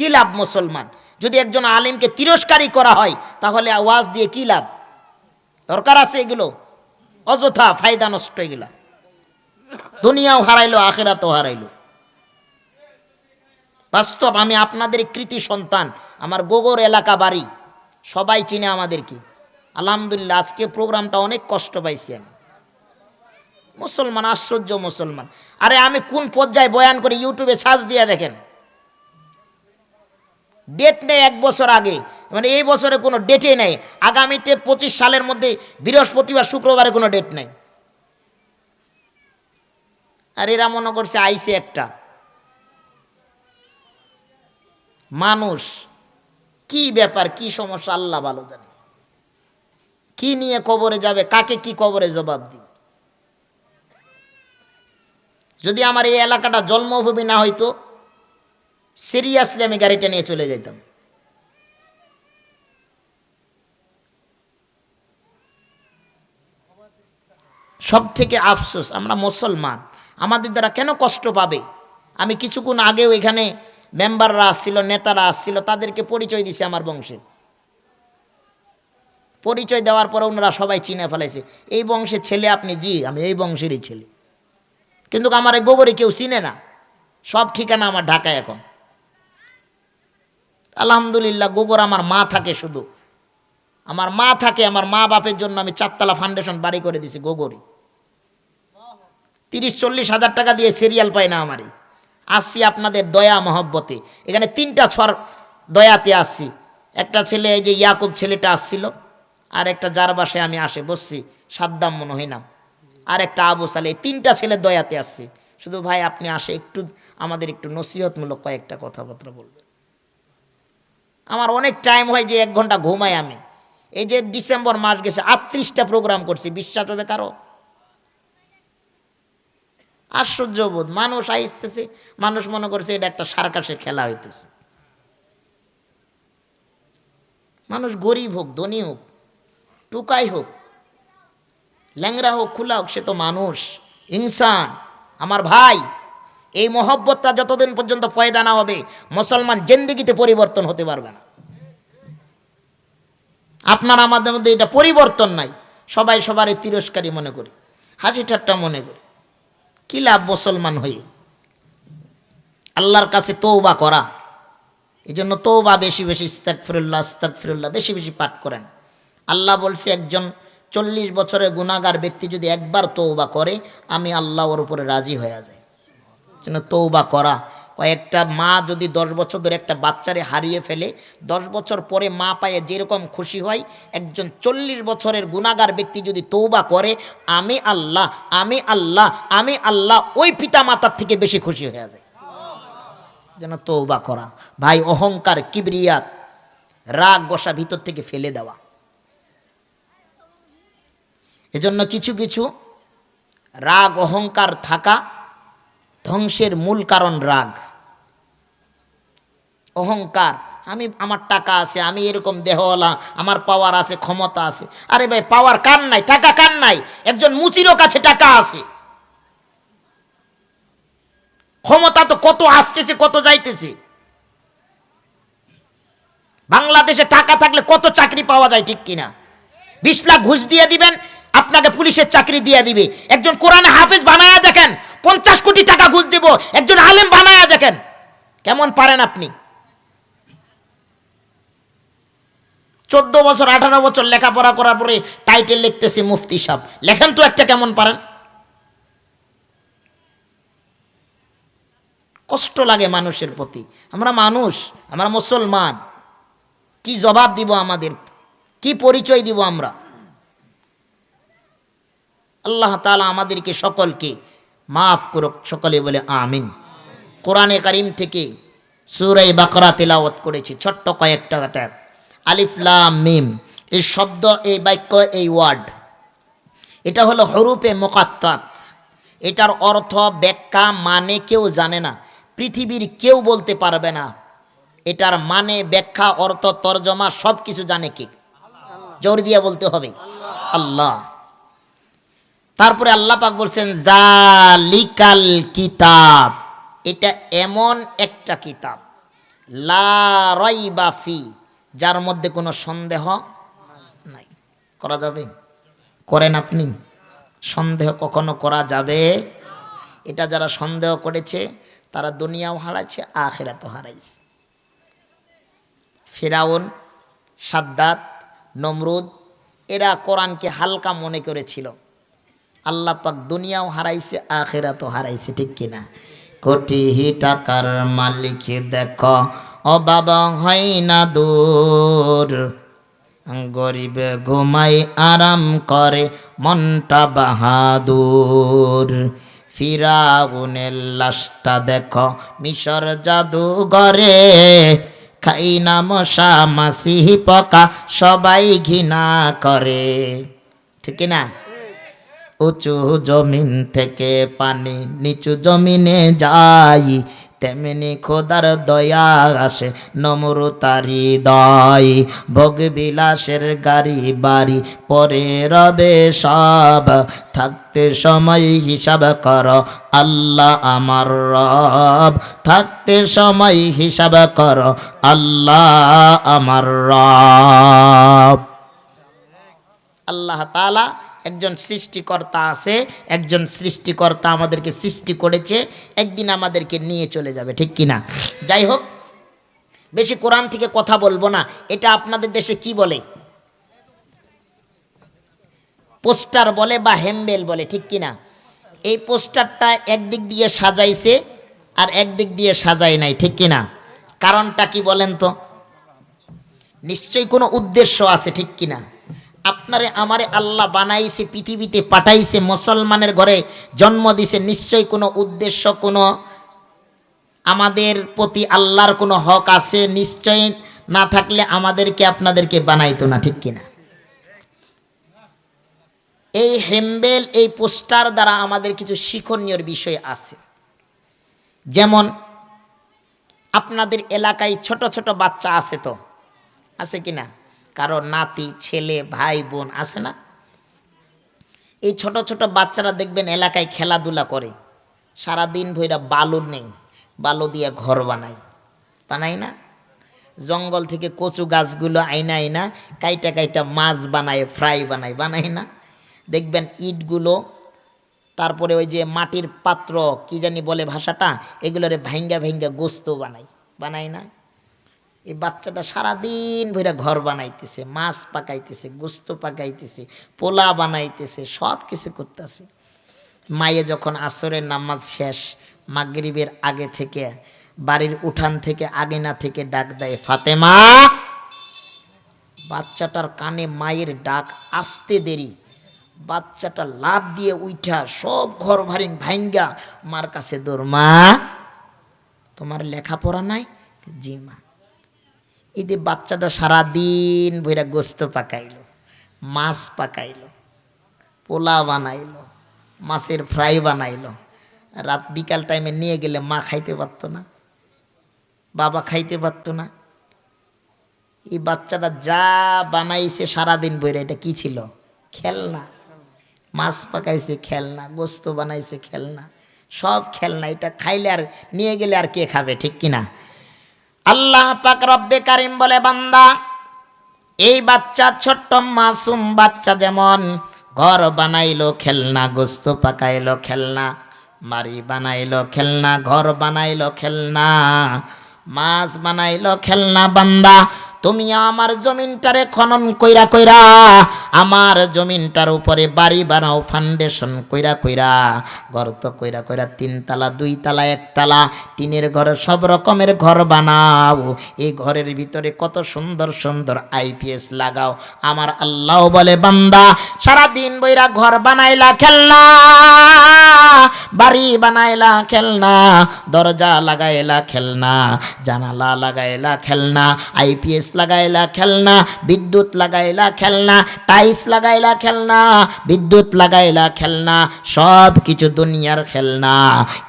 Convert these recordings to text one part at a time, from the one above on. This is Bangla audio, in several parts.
কি লাভ মুসলমান? যদি একজন আলিমকে তিরস্কারই করা হয়, তাহলে আওয়াজ দিয়ে কি লাভ? দরকার আছে এগুলো? অযথা ফায়দা নষ্ট এগুলা। দুনিয়াও হারাইলো, আখেরাতও হারাইলো। বাস্তব, আমি আপনাদের কৃতি সন্তান, আমার গোগর এলাকা বাড়ি, সবাই চিনে আমাদেরকে আলহামদুলিল্লাহ, আজকে প্রোগ্রামটা অনেক কষ্ট পাইছি আমি। মুসলমান, আশ্চর্য মুসলমান। আরে আমি কোন পর্যায়ে বয়ান করে ইউটিউবে সার্চ দিয়ে দেখেন? ডেট নেই এক বছর আগে। মানে এই বছরে কোনো ডেটে নেই। আগামীতে পঁচিশ সালের মধ্যে বৃহস্পতিবার, শুক্রবারে কোনো ডেট নেই। আর এরা মনে করছে আইসে একটা। মানুষ, কি ব্যাপার, কি সমস্যা, আল্লাহ ভালো জানে। কি নিয়ে কবরে যাবে, কাকে কি কবরে জবাব দিবে? যদি আমার এই এলাকাটা জন্মভূমি না হইতো সিরিয়াসলি আমি গাড়িটা নিয়ে চলে যেতাম সব থেকে আফসোস, আমরা মুসলমান, আমাদের দ্বারা কেন কষ্ট পাবে? আমি কিছুক্ষণ আগেও এখানে মেম্বাররা আসছিল, নেতারা আসছিল, তাদেরকে পরিচয় দিছে আমার বংশের পরিচয় দেওয়ার পরে ওনারা সবাই চিনে ফেলাইছে, এই বংশের ছেলে আপনি, জি, আমি এই বংশেরই ছেলে। কিন্তু আমার এই গোবরে কেউ চিনে না। সব ঠিকানা আমার ঢাকায় এখন। আলহামদুলিল্লাহ, গোবর আমার মা থাকে শুধু। আমার মা থাকে, আমার মা বাপের জন্য আমি চারতলা ফাউন্ডেশন বাড়ি করে দিছি গোগরি তিরিশ, চল্লিশ হাজার টাকা দিয়ে সিরিয়াল পাই না আমারই। আসছি আপনাদের দয়া মহব্বতে। এখানে তিনটা ছর দয়াতে আসছি। একটা ছেলে, এই যে ইয়াকুব ছেলেটা আসছিল, আর একটা যার বাসায় আমি আসে, বসছি, সাদ্দাম মনে হয় নাম আর একটা আবু সালে তিনটা ছেলে দয়াতে আসছি। শুধু ভাই, আপনি আসে একটু, আমাদের একটু নসিহতমূলক কয়েকটা কথাবার্তা বলবেন। আমার অনেক টাইম হয় যে এক ঘণ্টা ঘুমাই আমি। এই যে ডিসেম্বর মাস গেছে, আটত্রিশটা প্রোগ্রাম করছি, বিশ্বাস হবে কারও? আশ্চর্য বোধ, মানুষ আইসতেছে, মানুষ মনে করছে এটা একটা সার্কাসের খেলা হইতেছে। মানুষ গরিব হোক, ধনী হোক, টুকাই হোক ল্যাংরা হোক, খোলা হোক, সে তো মানুষ, ইনসান। আমার ভাই, এই মহব্বতটা যতদিন পর্যন্ত ফয়দা না হবে, মুসলমান জেন্দিগিতে পরিবর্তন হতে পারবে না। আপনার আমাদের মধ্যে এটা পরিবর্তন নাই। সবাই সবারই তিরস্কারী মনে করি। হাসি ঠাট্টা মনে করি। কি লাভ মুসলমান হয়ে? আল্লাহর কাছে তৌবা করা। এই জন্য তৌবা বেশি বেশি ইস্তাক ফিরুল্লাহ ইস্তাক ফিরুল্লাহ বেশি বেশি পাঠ করেন। আল্লাহ বলছে, একজন চল্লিশ বছরের গুণাগার ব্যক্তি যদি একবার তৌবা করে, আমি আল্লাহ ওর উপরে রাজি হয়ে যায় জন্য তৌবা করা। কয়েকটা মা যদি দশ বছর ধরে একটা বাচ্চারে হারিয়ে ফেলে, দশ বছর পরে মা পায়ে যেরকম খুশি হয়, একজন চল্লিশ বছরের গুণাগার ব্যক্তি যদি তৌবা করে, আমি আল্লাহ আমি আল্লাহ আমি আল্লাহ, ওই পিতা মাতার থেকে বেশি খুশি হয়ে যায়। যেন তৌবা করা। ভাই, অহংকার, কিবরিয়াত, রাগ বসা ভিতর থেকে ফেলে দেওয়া। এজন্য কিছু কিছু রাগ, অহংকার থাকা ধ্বংসের মূল কারণ রাগ। অহংকার। আমি, আমার টাকা আছে, আমি এরকম দেহওয়ালা, আমার পাওয়ার আছে, ক্ষমতা আছে। আরে ভাই পাওয়ার কার নাই? টাকা কার নাই? একজন মুচিরও কাছে টাকা আছে। ক্ষমতা তো কত আসতেছে, কত যাইতেছে। বাংলাদেশে টাকা থাকলে কত চাকরি পাওয়া যায় ঠিক কিনা? বিশ লাখ ঘুষ দিয়ে দিবেন, আপনাকে পুলিশের চাকরি দিয়ে দিবে। একজন কোরআনে হাফিজ বানায়া দেখেন, পঞ্চাশ কোটি টাকা ঘুষ দিব, একজন আলেম বানায়া দেখেন। কেমন পারেন আপনি? চোদ্দ বছর, আঠারো বছর লেখাপড়া করার পরে টাইটেল লিখতেছি মুফতি সাহ লেখেন তো একটা কেমন পারেন? কষ্ট লাগে মানুষের প্রতি। আমরা মানুষ, আমরা মুসলমান। কি জবাব দিব আমাদের? কি পরিচয় দিব আমরা? আল্লাহ তালা আমাদেরকে সকলকে মাফ করুক, সকলে বলে আমিন। কোরআনে কারিম থেকে সুরাই বাকরা তেলাওয়াত করেছি, ছোট্ট কয়েকটা আলিফলাম মিম, এই শব্দ, এই বাক্য, এই ওয়ার্ড। এটা হলো হরুপে মোকাত্তাত। এটার অর্থ ব্যাখ্যা মানে কেউ জানে না, পৃথিবীর কেউ বলতে পারবে না। এটার মানে ব্যাখ্যা, অর্থ, তর্জমা সব কিছু জানে কে? জোর দিয়ে বলতে হবে। আল্লাহ। তারপরে আল্লাহ পাক বলছেন, জালিকাল কিতাব। এটা এমন একটা কিতাব। লা রইবাফি যার মধ্যে কোনো সন্দেহ নাই। করা যাবে? করেন আপনি। সন্দেহ কখনো করা যাবে? এটা যারা সন্দেহ করেছে, তারা দুনিয়াও হারাচ্ছে আখেরাতও হারাইছে। ফেরাউন, সাদ্দাত, নমরুদ, এরা কোরআনকে হালকা মনে করেছিল। আল্লাহ পাক দুনিয়াও হারাইছে, আখেরাতও হারাইছে, ঠিক কিনা? কোটি টাকার মালিক দেখ অবাব হয় না দূর। গরিব ঘুমাই আরাম করে, মনটা বাহাদুর। ফিরাউনের লাশটা দেখো, মিশর জাদুঘরে খাই না মশা মাসি পকা, সবাই ঘৃণা করে। ঠিক না? উঁচু জমিন থেকে পানি নিচু জমিনে যাই তেমনি খোদার দয়া আসে নমরুতারি দয়। ভোগ বিলাসের গাড়ি, বাড়ি, পরে রবে সব। থাকতে সময় হিসাব কর, আল্লাহ আমার রব। থাকতে সময় হিসাব কর, আল্লাহ আমার রব। আল্লাহ তালা একজন সৃষ্টিকর্তা আছে, একজন সৃষ্টিকর্তা আমাদেরকে সৃষ্টি করেছে, একদিন আমাদেরকে নিয়ে চলে যাবে, ঠিক কিনা? যাই হোক, বেশি কোরআন থেকে কথা বলব না, এটা আপনাদের দেশে কি বলে? পোস্টার বলে বা হেমবেল বলে, ঠিক কিনা? এই পোস্টারটা একদিক দিয়ে সাজাইছে আর একদিক দিয়ে সাজাই নাই, ঠিক কিনা? কারণটা কি বলেন তো? নিশ্চয়ই কোনো উদ্দেশ্য আছে, ঠিক কিনা? আপনারে আমারে আল্লাহ বানাইছে, পৃথিবীতে পাঠাইছে, মুসলমানের ঘরে জন্ম দিছে নিশ্চয়ই কোনো উদ্দেশ্য, কোনো আমাদের প্রতি আল্লাহর কোনো হক আছে? নিশ্চয় না থাকলে আমাদেরকে আপনাদেরকে বানাইতো না, ঠিক কিনা? এই হেম্বেল, এই পোস্টার দ্বারা আমাদের কিছু শিক্ষণীয় বিষয় আছে। যেমন, আপনাদের এলাকায় ছোট ছোট বাচ্চা আছে তো? আছে কি না কারও নাতি, ছেলে, ভাই, বোন আছে না? এই ছোট ছোট বাচ্চারা দেখবেন এলাকায় খেলাধুলা করে। সারাদিন ভৈরা বালু নেই, বালু দিয়ে ঘর বানায়। বানাই না? জঙ্গল থেকে কচু গাছগুলো আইনা আইনা, কাইটা কাইটা মাছ বানায়, ফ্রাই বানায় বানাই না? দেখবেন ইটগুলো, তারপরে ওই যে মাটির পাত্র, কি জানি বলে ভাষাটা, এগুলোরে ভাঙ্গা ভাঙ্গা গোস্ত বানাই বানাই না? এই বাচ্চাটা সারাদিন ভরে ঘর বানাইতেছে, মাছ পাকাইতেছে, গোস্ত পাকাইতেছে পোলা বানাইতেছে সব কিছু করতেছে। মায়ে যখন আসরের নামাজ শেষ, মাগরিবের আগে থেকে, বাড়ির উঠান থেকে, আগেনা থেকে ডাক দেয়, ফাতেমা! বাচ্চাটার কানে মায়ের ডাক আসতে দেরি। বাচ্চাটা লাভ দিয়ে উঠা সব ঘর ভারিং ভাইঙ্গা, মার কাছে দৌড় মা, তোমার লেখাপড়া নাই? জি মা। এতে বাচ্চাটা সারাদিন বইরা গোস্ত পাকাইলো, মাছ পাকাইলো পোলা বানাইলো, মাছের ফ্রাই বানাইল, রাত বিকাল টাইমে নিয়ে গেলে মা খাইতে পারতো না, বাবা খাইতে পারতো না। এই বাচ্চাটা যা বানাইছে সারাদিন বইরা, এটা কি ছিল? খেলনা। মাছ পাকাইছে খেলনা, গোস্ত বানাইছে খেলনা, সব খেলনা, এটা খাইলে আর নিয়ে গেলে আর কে খাবে, ঠিক কিনা? আল্লাহ পাক রব্বে কারিম বলে, বান্দা, এই বাচ্চা ছোট্ট মাসুম বাচ্চা যেমন, ঘর বানাইলো, খেলনা, গোস্ত পাকাইলো, খেলনা মারি বানাইলো, খেলনা, ঘর বানাইলো, খেলনা, মাছ বানাইলো, খেলনা, বান্দা তুমি আমার জমিনটারে খনন কইরা কইরা, আমার জমিনটার উপরে বাড়ি বানাও ফাউন্ডেশন কইরা কইরা ঘর তো কইরা কইরা তিনতলা, দুইতলা, একতলা, টিনের ঘর, সব রকমের ঘর বানাও। এই ঘরের ভিতরে কত সুন্দর সুন্দর আইপিএস লাগাও। আমার আল্লাহ বলে, বান্দা, সারাদিন বইরা ঘর বানাইলা খেলনা, বাড়ি বানাইলা খেলনা, দরজা লাগাইলা খেলনা, জানালা লাগাইলা খেলনা আইপিএস লাগাইলা খেলনা, বিদ্যুৎ লাগাইলা খেলনা, টাইলস লাগাইলা খেলনা, বিদ্যুৎ লাগাইলা খেলনা, সব কিছু দুনিয়ার খেলনা।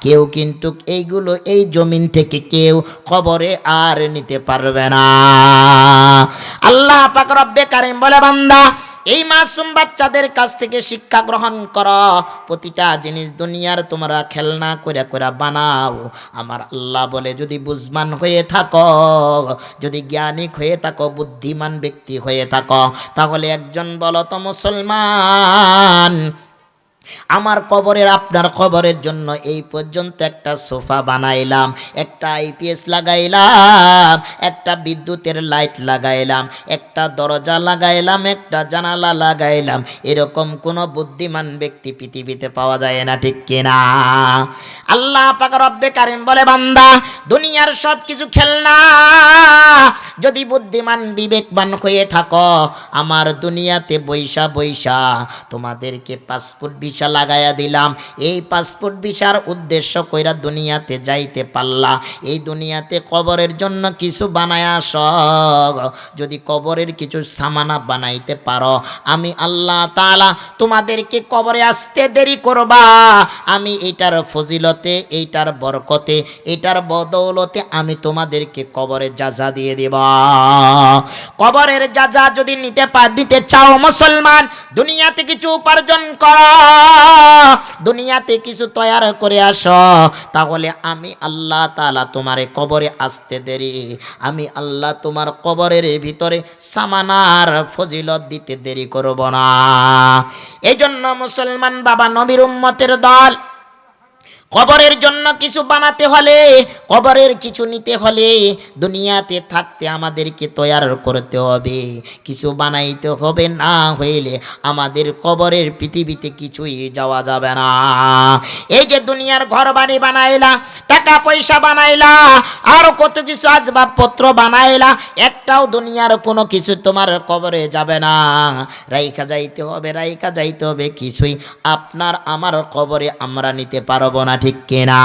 কেউ কিন্তু এইগুলো এই জমিন থেকে কেউ খবরে আর নিতে পারবে না। আল্লাহ পাক রব্বে কারিম বলে, বান্দা এই মাসুম বাচ্চাদের কাছ থেকে শিক্ষা গ্রহণ কর। প্রতিটা জিনিস দুনিয়ার তোমরা খেলনা করে করে বানাও। আমার আল্লাহ বলে, যদি বুঝমান হয়ে থাকো, যদি জ্ঞানিক হয়ে থাকো, বুদ্ধিমান ব্যক্তি হয়ে থাকো, তাহলে একজন বলো তো মুসলমান আমার কবরের, আপনার কবরের জন্য এই পর্যন্ত একটা সোফা বানাইলাম, একটা আইপিএস লাগাইলাম, একটা বিদ্যুতের লাইট লাগাইলাম, একটা দরজা লাগাইলাম, একটা জানালা লাগাইলাম। এরকম কোনো বুদ্ধিমান ব্যক্তি পৃথিবীতে পাওয়া যায় না, ঠিক কিনা আল্লাহ পাক রব্বে কারিম বলে, বান্দা, দুনিয়ার সব কিছু খেলনা। যদি বুদ্ধিমান বিবেকবান হয়ে থাকো, আমার দুনিয়াতে বৈশা বৈশা, তোমাদেরকে পাসপোর্ট ভিসা লাগাইয়া দিলাম। এই পাসপোর্ট ভিসার উদ্দেশ্য কইরা দুনিয়াতে যাইতে পারলা। এই দুনিয়াতে কবরের জন্য কিছু বানায় আস যদি কবরের কিছু সামানা বানাইতে পারো, আমি আল্লাহ তাআলা তোমাদেরকে কবরে আসতে দেরি করবা। আমি এইটার ফজিলতে, এইটার বরকতে, এটার বদৌলতে আমি তোমাদেরকে কবরে যাজা দিয়ে দেব। কবরের যাজা যদি নিতে পার দিতে চাও মুসলমান, দুনিয়াতে কিছু উপার্জন করো। দুনিয়াতে কিছু তৈয়ার করে আস, তাহলে আমি আল্লাহ তালা তোমার কবরে আসতে দেরি। আমি আল্লাহ তোমার কবরের ভিতরে সামানার ফজিলত দিতে দেরি করব না। এই জন্য মুসলমান বাবা নবীর উম্মতের দল কবরের জন্য কিছু বানাতে হলে, কবরের কিছু নিতে হলে দুনিয়াতে থাকতে আমাদেরকে তৈয়ার করতে হবে। কিছু বানাইতে হবে না হইলে আমাদের কবরের পৃথিবীতে কিছুই যাওয়া যাবে না। এই যে দুনিয়ার ঘর বাড়ি বানাইলা টাকা পয়সা বানাইলা, আরও কত কিছু আসবাবপত্র বানাইলা, একটাও দুনিয়ার কোনো কিছু তোমার কবরে যাবে না। রাইখা যাইতে হবে, রাইখা যাইতে হবে, কিছুই আপনার আমার কবরে আমরা নিতে পারব না। ঠিক কিনা?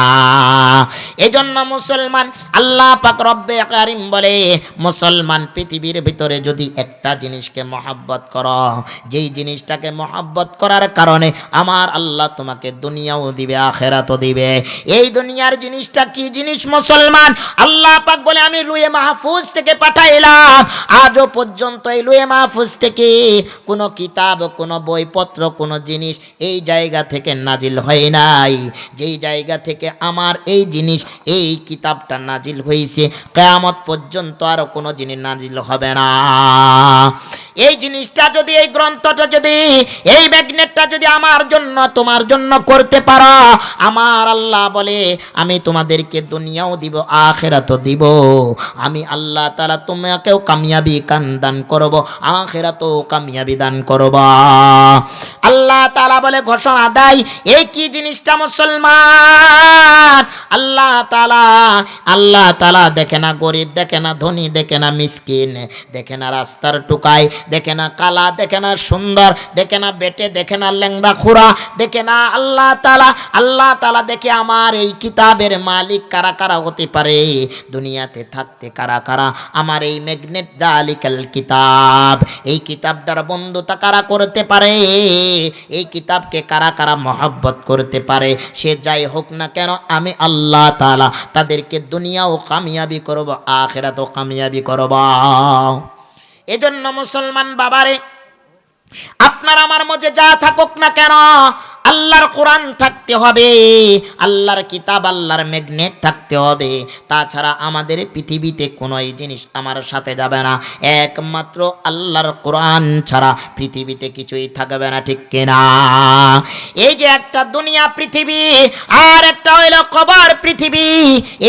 এজন্য মুসলমান আল্লাহ পাক রব্বে কারিম বলে, মুসলমান পৃথিবীর ভিতরে যদি একটা জিনিসকে মহাব্বত করো, যেই জিনিসটাকে মহাব্বত করার কারণে আমার আল্লাহ তোমাকে দুনিয়াও দিবে, আখেরাতও দিবে। এই দুনিয়ার জিনিসটা কি জিনিস মুসলমান? আল্লাহ পাক বলে, আমি লুয়ে মাহফুজ থেকে পাঠাইলাম। আজও পর্যন্ত এই লুয়ে মাহফুজ থেকে কোনো কিতাব, কোনো বইপত্র, কোনো জিনিস এই জায়গা থেকে নাজিল হয় নাই। যেই জায়গা থেকে আমার এই জিনিস, এই কিতাবটা নাজিল হয়েছে কেয়ামত পর্যন্ত আর কোনো জিনিস নাজিল হবে না। এই জিনিসটা যদি, এই গ্রন্থটা যদি, এই ম্যাগনেটটা যদি আমার জন্য, তোমার জন্য করতে পারো, আমার আল্লাহ বলে, আমি তোমাদেরকে দুনিয়াও দিব, আখেরাতও দিব। আমি আল্লাহ তালা তোমাকেও কামিয়াবি কান দান করব, আখেরাতও কামিয়াবি দান করব। আল্লাহ তালা বলে ঘোষণা দেয়, এই কি জিনিসটা মুসলমান? আল্লাহ তালা আল্লাহ তালা দেখে না গরিব, দেখে না ধনী, দেখে না মিসকিন, দেখে না রাস্তার টুকাই দেখে না কালা, দেখে না সুন্দর, দেখে না বেটে, দেখে না ল্যাংড়া খুরা দেখে না আল্লাহ তালা আল্লাহ তালা দেখে আমার এই কিতাবের মালিক কারা কারা হতে পারে? দুনিয়াতে থাকতে কারা কারা? আমার এই ম্যাগনেট দালিকাল কিতাব, এই কিতাবটার বন্ধুতা কারা করতে পারে? এই কিতাবকে কারা কারা মহব্বত করতে পারে? সে যাই হোক না কেন, আমি আল্লাহ তালা তাদেরকে দুনিয়াও কামিয়াবি করব, আখেরাতও কামিয়াবি করব। এজন্য মুসলমান বাবারে, আপনার আমার মধ্যে যা থাকুক না কেন, আল্লাহর কোরআন থাকতে হবে, আল্লাহর কিতাব, আল্লাহর ম্যাগনেট থাকতে হবে। তাছাড়া আমাদের পৃথিবীতে কোনো এই জিনিস আমার সাথে যাবে না, একমাত্র আল্লাহর কোরআন ছাড়া পৃথিবীতে কিছুই থাকবে না, ঠিক কিনা? এই যে একটা দুনিয়া পৃথিবী, আর একটা হইল পৃথিবী।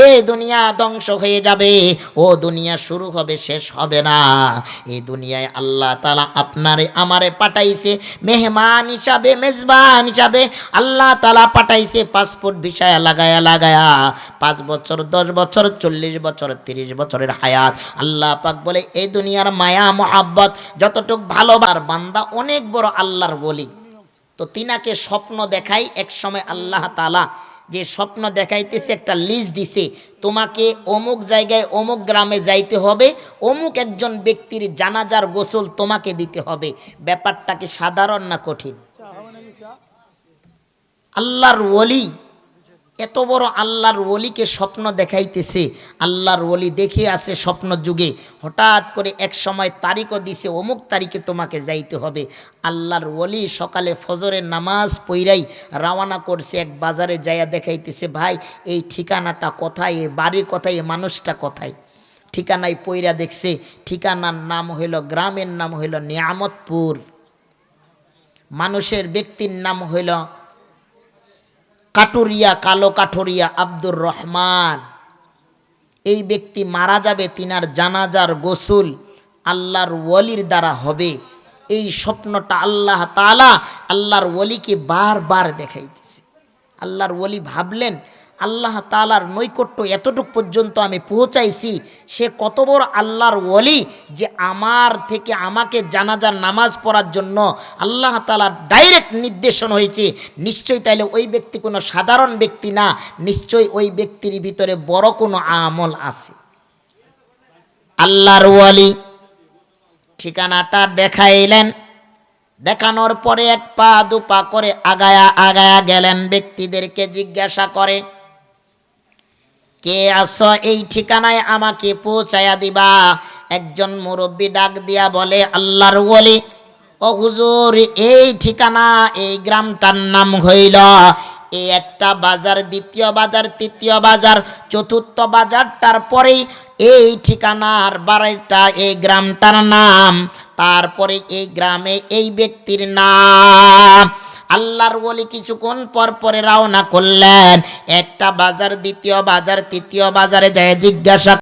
এ দুনিয়া ধ্বংস হয়ে যাবে। ও দুনিয়া শুরু হবে, শেষ হবে না। এই দুনিয়ায় আল্লাহ তালা আপনারে, আমারে পাঠাইছে। মেহমান হিসাবে, মেজবান হিসাবে আল্লাহ তালা পাঠাইছে। পাসপোর্ট ভিসায় লাগায়া লাগায়া। পাঁচ বছর, দশ বছর, চল্লিশ বছর, তিরিশ বছরের হায়াত। আল্লাহ পাক বলে এই দুনিয়ার মায়া, মোহাব্বত, যতটুক ভালোবার বান্দা, অনেক বড় আল্লাহর বলি তো তিনাকে স্বপ্ন দেখাই এক সময় আল্লাহ তালা যে স্বপ্ন দেখাইতেছে, একটা লিস্ট দিছে, তোমাকে অমুক জায়গায়, অমুক গ্রামে যাইতে হবে, অমুক একজন ব্যক্তির জানাজার গোসল তোমাকে দিতে হবে। ব্যাপারটাকে সাধারণ না কঠিন? আল্লাহর ওলি এত বড় আল্লাহর ওলিকে স্বপ্ন দেখাইতেছে। আল্লাহর ওলি দেখে আসে স্বপ্ন যুগে। হঠাৎ করে এক সময় তারিখও দিছে, অমুক তারিখে তোমাকে যাইতে হবে। আল্লাহর ওলি সকালে ফজরের নামাজ পইরাই রওনা করছে, এক বাজারে যাইয়া দেখাইতেছে, ভাই, এই ঠিকানাটা কোথায়? এ বাড়ি কোথায়? এ মানুষটা কোথায়? ঠিকানায় পইরা দেখছে, ঠিকানার নাম হইল, গ্রামের নাম হইল নিয়ামতপুর। মানুষের ব্যক্তির নাম হইল কাটুরিয়া, কালো কাঠুরিয়া, আব্দুর রহমান। এই ব্যক্তি মারা যাবে, তিনার জানাজার গোসুল আল্লাহর ওয়ালির দ্বারা হবে। এই স্বপ্নটা আল্লাহ তালা আল্লাহর ওলিকে বারবার দেখাইতেছে। আল্লাহর ওলি ভাবলেন আল্লাহ তালার নৈকট্য এতটুক পর্যন্ত আমি পৌঁছাইছি, সে কত বড় আল্লাহর ওলি যে আমার থেকে আমাকে জানাজার নামাজ পড়ার জন্য আল্লাহ তালার ডাইরেক্ট নির্দেশন হয়েছে। নিশ্চয়ই তাইলে ওই ব্যক্তি কোনো সাধারণ ব্যক্তি না, নিশ্চয়ই ওই ব্যক্তির ভিতরে বড় কোনো আমল আছে। আল্লাহর ওয়ালি ঠিকানাটা দেখাইলেন। দেখানোর পরে এক পা দু পা করে আগায়া আগায়া গেলেন, ব্যক্তিদেরকে জিজ্ঞাসা করে কে আস এই ঠিকানায় আমাকে পৌঁছায়া দিবা? একজন মুরব্বী ডাক দিয়া বলে, আল্লাহর ওলি। ও হুজুর, এই ঠিকানা, এই গ্রামটার নাম হইল এই একটা বাজার, দ্বিতীয় বাজার, তৃতীয় বাজার, চতুর্থ বাজারটার পরেই এই ঠিকানার বাড়িটা, এই গ্রামটার নাম। তারপরে এই গ্রামে এই ব্যক্তির নাম। আল্লাহর বলি কিছুক্ষণ পর পরে রওনা করলেন। একটা বাজার, দ্বিতীয় বাজার, তৃতীয় বাজারে যায় জিজ্ঞাসা